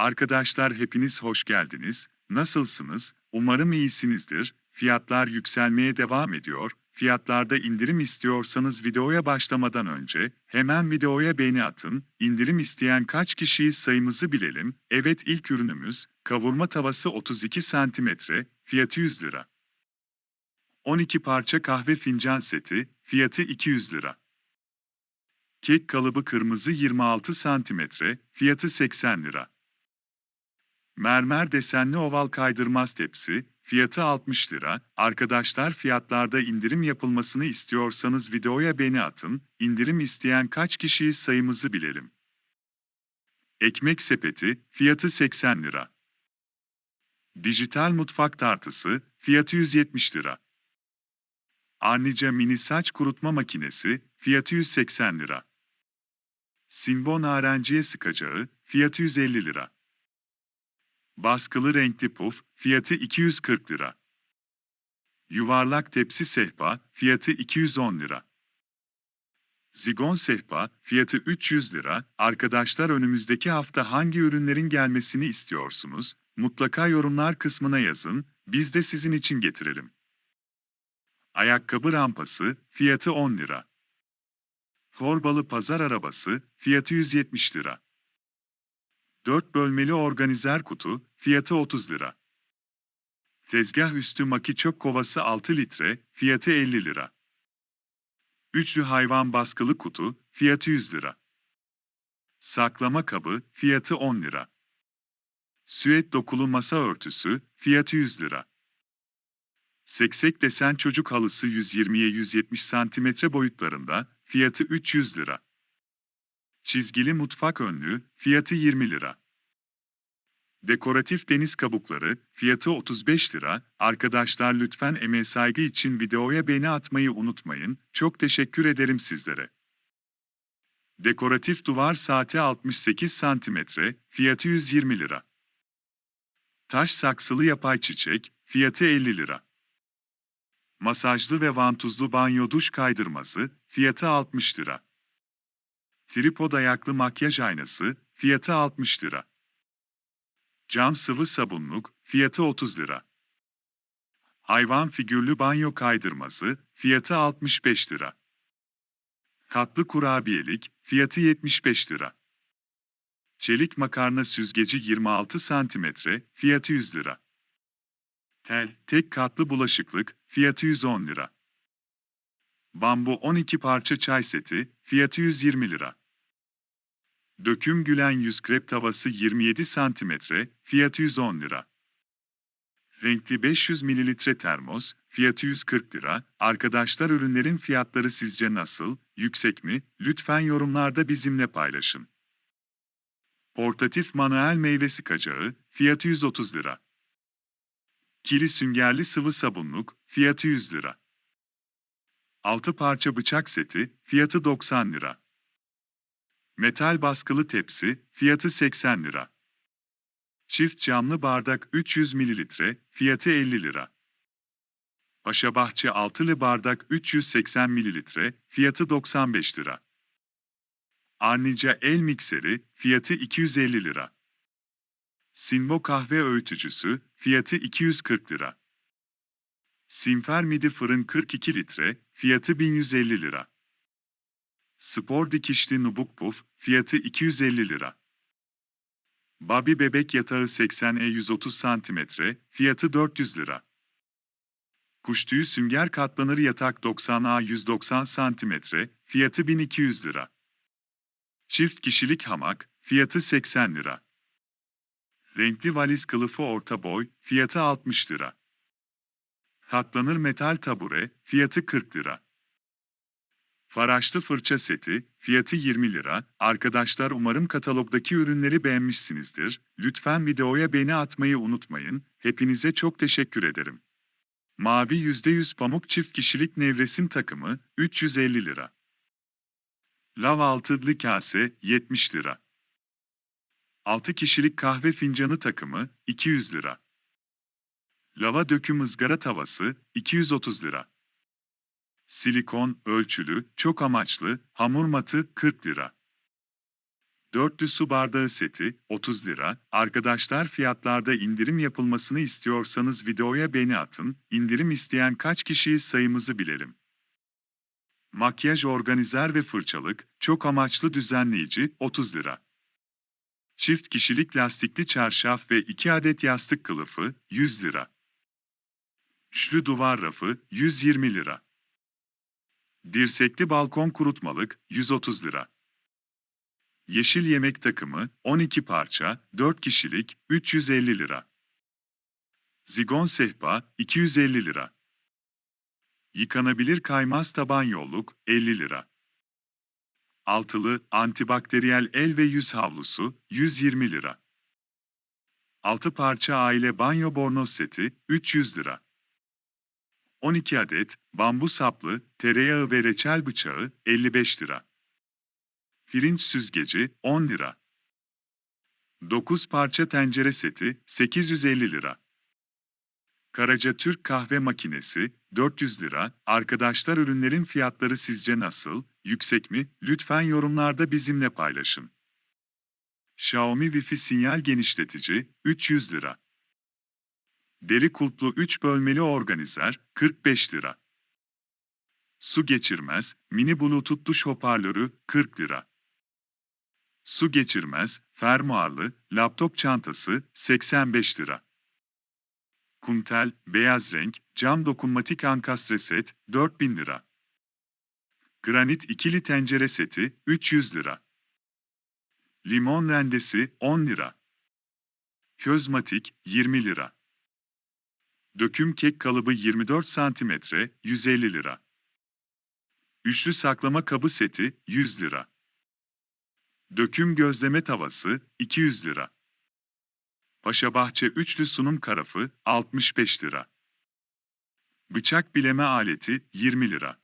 Arkadaşlar hepiniz hoş geldiniz. Nasılsınız? Umarım iyisinizdir. Fiyatlar yükselmeye devam ediyor. Fiyatlarda indirim istiyorsanız videoya başlamadan önce hemen videoya beğeni atın. İndirim isteyen kaç kişiyiz sayımızı bilelim. Evet ilk ürünümüz kavurma tavası 32 cm, fiyatı 100 lira. 12 parça kahve fincan seti, fiyatı 200 lira. Kek kalıbı kırmızı 26 cm, fiyatı 80 lira. Mermer desenli oval kaydırmaz tepsi, fiyatı 60 lira. Arkadaşlar fiyatlarda indirim yapılmasını istiyorsanız videoya beğeni atın. İndirim isteyen kaç kişiyiz sayımızı bilelim. Ekmek sepeti, fiyatı 80 lira. Dijital mutfak tartısı, fiyatı 170 lira. Arnica mini saç kurutma makinesi, fiyatı 180 lira. Sinbon narenciye sıkacağı, fiyatı 150 lira. Baskılı renkli puf, fiyatı 240 lira. Yuvarlak tepsi sehpa, fiyatı 210 lira. Zigon sehpa, fiyatı 300 lira. Arkadaşlar önümüzdeki hafta hangi ürünlerin gelmesini istiyorsunuz? Mutlaka yorumlar kısmına yazın, biz de sizin için getirelim. Ayakkabı rampası, fiyatı 10 lira. Torbalı pazar arabası, fiyatı 170 lira. 4 bölmeli organizer kutu, fiyatı 30 lira. Tezgah üstü maki çöp kovası 6 litre, fiyatı 50 lira. Üçlü hayvan baskılı kutu, fiyatı 100 lira. Saklama kabı, fiyatı 10 lira. Süet dokulu masa örtüsü, fiyatı 100 lira. Seksek desen çocuk halısı 120'ye 170 cm boyutlarında, fiyatı 300 lira. Çizgili mutfak önlüğü, fiyatı 20 lira. Dekoratif deniz kabukları, fiyatı 35 lira. Arkadaşlar lütfen emeğe saygı için videoya beğeni atmayı unutmayın. Çok teşekkür ederim sizlere. Dekoratif duvar saati 68 cm, fiyatı 120 lira. Taş saksılı yapay çiçek, fiyatı 50 lira. Masajlı ve vantuzlu banyo duş kaydırması, fiyatı 60 lira. Tripod ayaklı makyaj aynası, fiyatı 60 lira. Cam sıvı sabunluk, fiyatı 30 lira. Hayvan figürlü banyo kaydırması, fiyatı 65 lira. Katlı kurabiyelik, fiyatı 75 lira. Çelik makarna süzgeci 26 cm, fiyatı 100 lira. Tel, tek katlı bulaşıklık, fiyatı 110 lira. Bambu 12 parça çay seti, fiyatı 120 lira. Döküm Gülen 100 krep tavası 27 cm, fiyatı 110 lira. Renkli 500 ml termos, fiyatı 140 lira. Arkadaşlar ürünlerin fiyatları sizce nasıl, yüksek mi? Lütfen yorumlarda bizimle paylaşın. Portatif manuel meyve sıkacağı, fiyatı 130 lira. Kili süngerli sıvı sabunluk, fiyatı 100 lira. 6 parça bıçak seti, fiyatı 90 lira. Metal baskılı tepsi, fiyatı 80 lira. Çift camlı bardak 300 ml, fiyatı 50 lira. Paşabahçe altılı bardak 380 ml, fiyatı 95 lira. Arnica el mikseri, fiyatı 250 lira. Sinmo kahve öğütücüsü, fiyatı 240 lira. Simfer midi fırın 42 litre, fiyatı 1150 lira. Spor dikişli nubuk puf, fiyatı 250 lira. Babi bebek yatağı 80'e 130 cm, fiyatı 400 lira. Kuş tüyü sünger katlanır yatak 90'a 190 cm, fiyatı 1200 lira. Çift kişilik hamak, fiyatı 80 lira. Renkli valiz kılıfı orta boy, fiyatı 60 lira. Katlanır metal tabure, fiyatı 40 lira. Faraşlı fırça seti, fiyatı 20 lira. Arkadaşlar umarım katalogdaki ürünleri beğenmişsinizdir. Lütfen videoya beğeni atmayı unutmayın. Hepinize çok teşekkür ederim. Mavi %100 pamuk çift kişilik nevresim takımı, 350 lira. Lav altılı kase, 70 lira. 6 kişilik kahve fincanı takımı, 200 lira. Lava döküm ızgara tavası, 230 lira. Silikon, ölçülü, çok amaçlı, hamur matı 40 lira. Dörtlü su bardağı seti 30 lira. Arkadaşlar fiyatlarda indirim yapılmasını istiyorsanız videoya beğeni atın. İndirim isteyen kaç kişiyiz sayımızı bilelim. Makyaj organizer ve fırçalık, çok amaçlı düzenleyici 30 lira. Çift kişilik lastikli çarşaf ve 2 adet yastık kılıfı 100 lira. Üçlü duvar rafı 120 lira. Dirsekli balkon kurutmalık 130 lira. Yeşil yemek takımı 12 parça 4 kişilik 350 lira. Zigon sehpa 250 lira. Yıkanabilir kaymaz taban yolluk 50 lira. Altılı antibakteriyel el ve yüz havlusu 120 lira. 6 parça aile banyo bornoz seti 300 lira. 12 adet bambu saplı tereyağı ve reçel bıçağı 55 lira. Pirinç süzgeci 10 lira. 9 parça tencere seti 850 lira. Karaca Türk kahve makinesi 400 lira. Arkadaşlar ürünlerin fiyatları sizce nasıl? Yüksek mi? Lütfen yorumlarda bizimle paylaşın. Xiaomi Wi-Fi sinyal genişletici 300 lira. Deri kulplu 3 bölmeli organizer 45 lira. Su geçirmez mini bluetooth duş hoparlörü 40 lira. Su geçirmez fermuarlı laptop çantası 85 lira. Kuntel, beyaz renk, cam dokunmatik ankastre set, 4000 lira. Granit ikili tencere seti, 300 lira. Limon rendesi, 10 lira. Közmatik, 20 lira. Döküm kek kalıbı 24 cm, 150 lira. Üçlü saklama kabı seti, 100 lira. Döküm gözleme tavası, 200 lira. Paşabahçe üçlü sunum karafı 65 lira. Bıçak bileme aleti 20 lira.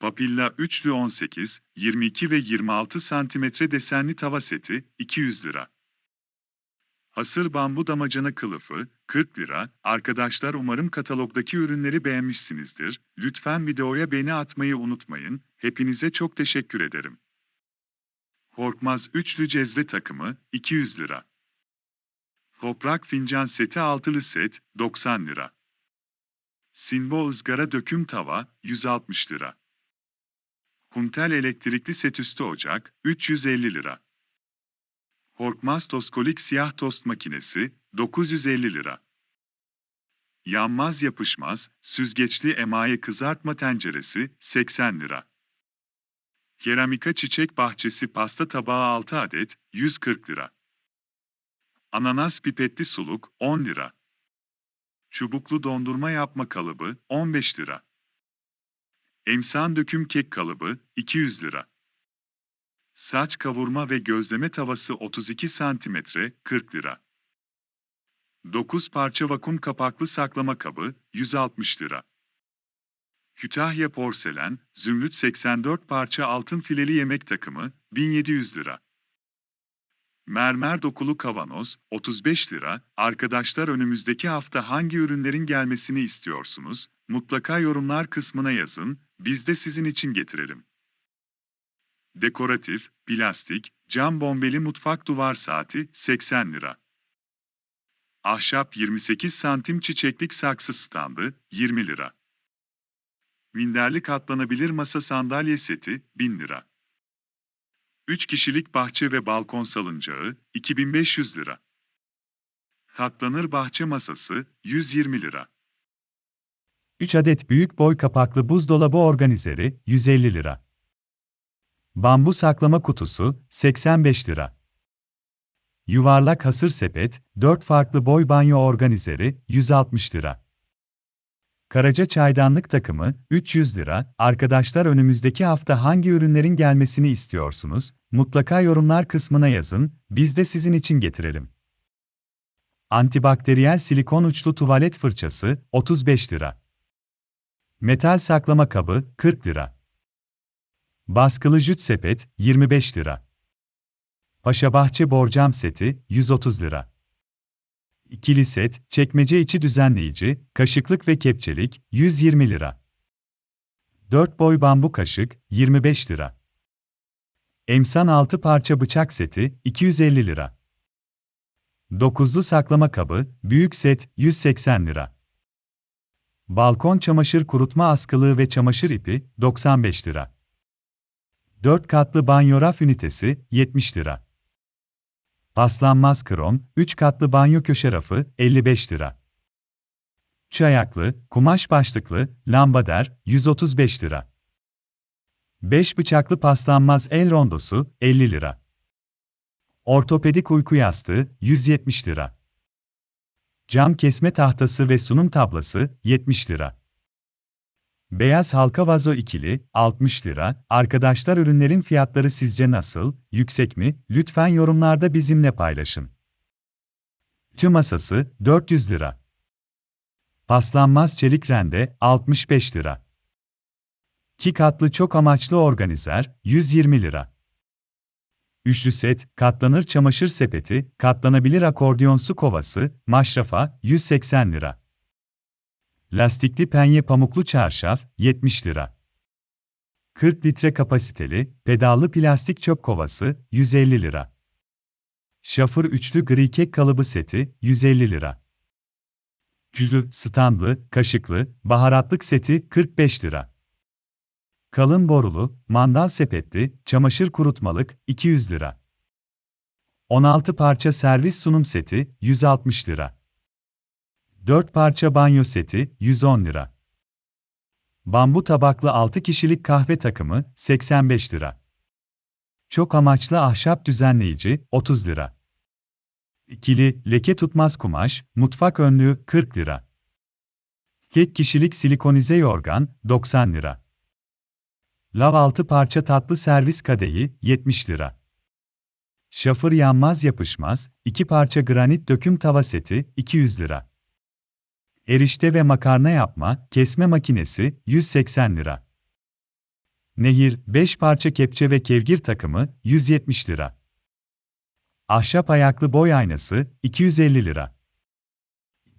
Papilla üçlü 18, 22 ve 26 santimetre desenli tava seti 200 lira. Hasır bambu damacana kılıfı 40 lira. Arkadaşlar umarım katalogdaki ürünleri beğenmişsinizdir. Lütfen videoya beğeni atmayı unutmayın. Hepinize çok teşekkür ederim. Korkmaz üçlü cezve takımı 200 lira. Toprak fincan seti altılı set 90 lira. Sinbo ızgara döküm tava 160 lira. Kuntel elektrikli set üstü ocak 350 lira. Korkmaz toskolik siyah tost makinesi 950 lira. Yanmaz yapışmaz süzgeçli emaye kızartma tenceresi 80 lira. Keramika çiçek bahçesi pasta tabağı 6 adet 140 lira. Ananas pipetli suluk 10 lira. Çubuklu dondurma yapma kalıbı 15 lira. Emsan döküm kek kalıbı 200 lira. Saç kavurma ve gözleme tavası 32 cm 40 lira. 9 parça vakum kapaklı saklama kabı 160 lira. Kütahya porselen, zümrüt 84 parça altın fileli yemek takımı 1700 lira. Mermer dokulu kavanoz 35 lira. Arkadaşlar önümüzdeki hafta hangi ürünlerin gelmesini istiyorsunuz? Mutlaka yorumlar kısmına yazın. Biz de sizin için getirelim. Dekoratif, plastik, cam bombeli mutfak duvar saati 80 lira. Ahşap 28 santim çiçeklik saksı standı 20 lira. Minderli katlanabilir masa sandalye seti 1000 lira. 3 kişilik bahçe ve balkon salıncağı 2500 lira. Katlanır bahçe masası 120 lira. 3 adet büyük boy kapaklı buzdolabı organizeri 150 lira. Bambu saklama kutusu 85 lira. Yuvarlak hasır sepet 4 farklı boy banyo organizeri 160 lira. Karaca çaydanlık takımı 300 lira. Arkadaşlar önümüzdeki hafta hangi ürünlerin gelmesini istiyorsunuz? Mutlaka yorumlar kısmına yazın. Biz de sizin için getirelim. Antibakteriyel silikon uçlu tuvalet fırçası 35 lira. Metal saklama kabı 40 lira. Baskılı jüt sepet 25 lira. Paşabahçe borcam seti 130 lira. İkili set, çekmece içi düzenleyici, kaşıklık ve kepçelik, 120 lira. 4 boy bambu kaşık, 25 lira. Emsan 6 parça bıçak seti 250 lira. Dokuzlu saklama kabı, büyük set 180 lira. Balkon çamaşır kurutma askılığı ve çamaşır ipi 95 lira. 4 katlı banyo raf ünitesi 70 lira. Paslanmaz krom 3 katlı banyo köşe rafı 55 lira. Çayaklı, kumaş başlıklı, lambader 135 lira. 5 bıçaklı paslanmaz el rondosu 50 lira. Ortopedik uyku yastığı 170 lira. Cam kesme tahtası ve sunum tablası 70 lira. Beyaz halka vazo ikili 60 lira. Arkadaşlar ürünlerin fiyatları sizce nasıl? Yüksek mi? Lütfen yorumlarda bizimle paylaşın. Tüm masası 400 lira. Paslanmaz çelik rende 65 lira. 2 katlı çok amaçlı organizer 120 lira. Üçlü set, katlanır çamaşır sepeti, katlanabilir akordeon su kovası, maşrafa 180 lira. Lastikli penye pamuklu çarşaf 70 lira. 40 litre kapasiteli, pedallı plastik çöp kovası 150 lira. Şafır üçlü gri kek kalıbı seti 150 lira. Cülü, standlı, kaşıklı, baharatlık seti 45 lira. Kalın borulu, mandal sepetli, çamaşır kurutmalık 200 lira. 16 parça servis sunum seti 160 lira. 4 parça banyo seti 110 lira. Bambu tabaklı 6 kişilik kahve takımı 85 lira. Çok amaçlı ahşap düzenleyici 30 lira. İkili, leke tutmaz kumaş, mutfak önlüğü 40 lira. Tek kişilik silikonize yorgan 90 lira. Lav 6 parça tatlı servis kadehi 70 lira. Şafır yanmaz yapışmaz 2 parça granit döküm tava seti 200 lira. Erişte ve makarna yapma kesme makinesi 180 lira. Nehir 5 parça kepçe ve kevgir takımı 170 lira. Ahşap ayaklı boy aynası 250 lira.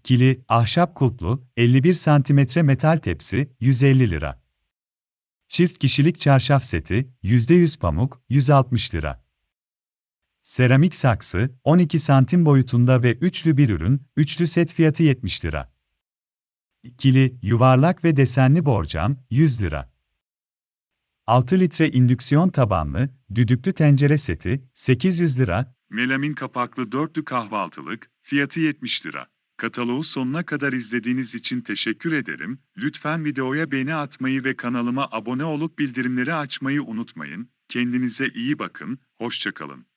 Kili ahşap kulplu 51 cm metal tepsi 150 lira. Çift kişilik çarşaf seti, %100 pamuk, 160 lira. Seramik saksı, 12 santim boyutunda ve üçlü bir ürün, üçlü set fiyatı 70 lira. İkili, yuvarlak ve desenli borcam, 100 lira. 6 litre indüksiyon tabanlı, düdüklü tencere seti, 800 lira. Melamin kapaklı dörtlü kahvaltılık, fiyatı 70 lira. Kataloğu sonuna kadar izlediğiniz için teşekkür ederim. Lütfen videoya beğeni atmayı ve kanalıma abone olup bildirimleri açmayı unutmayın. Kendinize iyi bakın, hoşçakalın.